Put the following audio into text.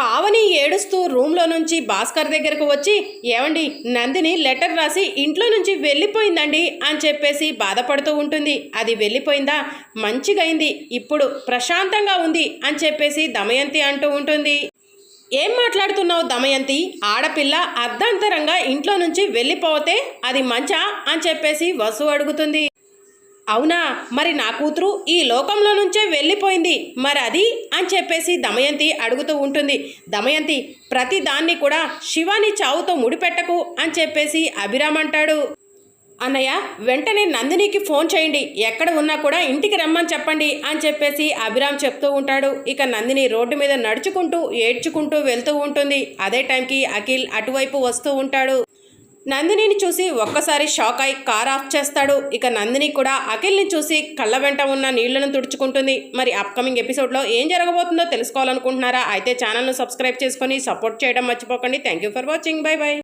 పావని ఏడుస్తూ రూమ్లో నుంచి భాస్కర్ దగ్గరకు వచ్చి ఏమండి నందిని లెటర్ రాసి ఇంట్లో నుంచి వెళ్ళిపోయిందండి అని చెప్పేసి బాధపడుతూ ఉంటుంది. అది వెళ్ళిపోయిందా? మంచిగైంది ఇప్పుడు ప్రశాంతంగా ఉంది అని చెప్పేసి దమయంతి అంటూ ఉంటుంది. ఏం మాట్లాడుతున్నావు దమయంతి? ఆడపిల్ల అర్ధాంతరంగా ఇంట్లో నుంచి వెళ్ళిపోతే అది మంచా? అని చెప్పేసి వసు అడుగుతుంది. అవునా? మరి నా కూతురు ఈ లోకంలో నుంచే వెళ్ళిపోయింది. మరి అది అని చెప్పేసి దమయంతి అడుగుతూ ఉంటుంది. దమయంతి ప్రతి దాన్ని కూడా శివాని చావుతో ముడిపెట్టకు అని చెప్పేసి అభిరామ్ అంటాడు. అన్నయ్య వెంటనే నందినికి ఫోన్ చేయండి. ఎక్కడ ఉన్నా కూడా ఇంటికి రమ్మని చెప్పండి అని చెప్పేసి అభిరామ్ చెప్తూ ఉంటాడు. ఇక నందిని రోడ్డు మీద నడుచుకుంటూ ఏడ్చుకుంటూ వెళ్తూ ఉంటుంది. అదే టైంకి అఖిల్ అటువైపు వస్తూ ఉంటాడు. నందినిని చూసి ఒక్కసారి షాక్ అయి కార్ ఆఫ్ చేస్తాడు. ఇక నందిని కూడా అఖిల్ని చూసి కళ్ళ వెంట ఉన్న నీళ్ళను తుడుచుకుంటుంది. మరి అప్కమింగ్ ఎపిసోడ్లో ఏం జరగబోతుందో తెలుసుకోవాలనుకుంటున్నారా? అయితే ఛానల్ను సబ్స్క్రైబ్ చేసుకొని సపోర్ట్ చేయడం మర్చిపోకండి. Thank you for watching. Bye bye.